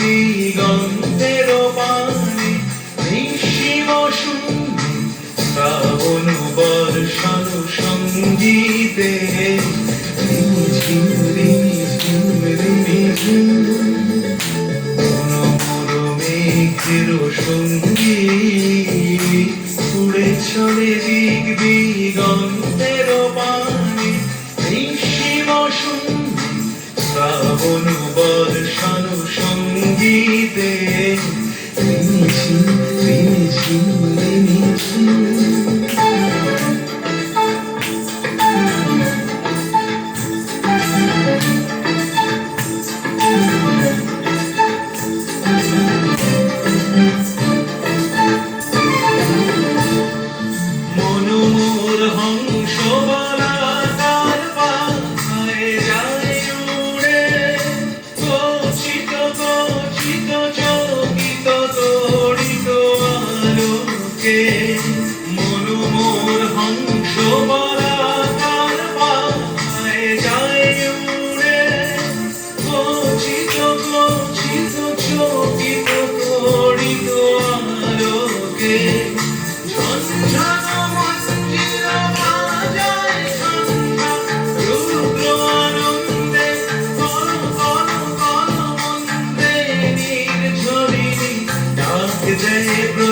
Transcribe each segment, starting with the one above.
দিগন্তের পানে নিশিব শ্রাবণ বর্ষণ সঙ্গীতে। উড়ে চলে দিগ দিগন্তের পানে নিশিব শ্রাবণ be there. Finishing, finishing, finishing. Keep going. Hidayet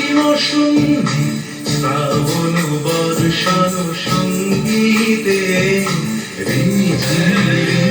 শিম সন্ধি শ্রাবণ বর্ষণ সঙ্গীতে রিঝি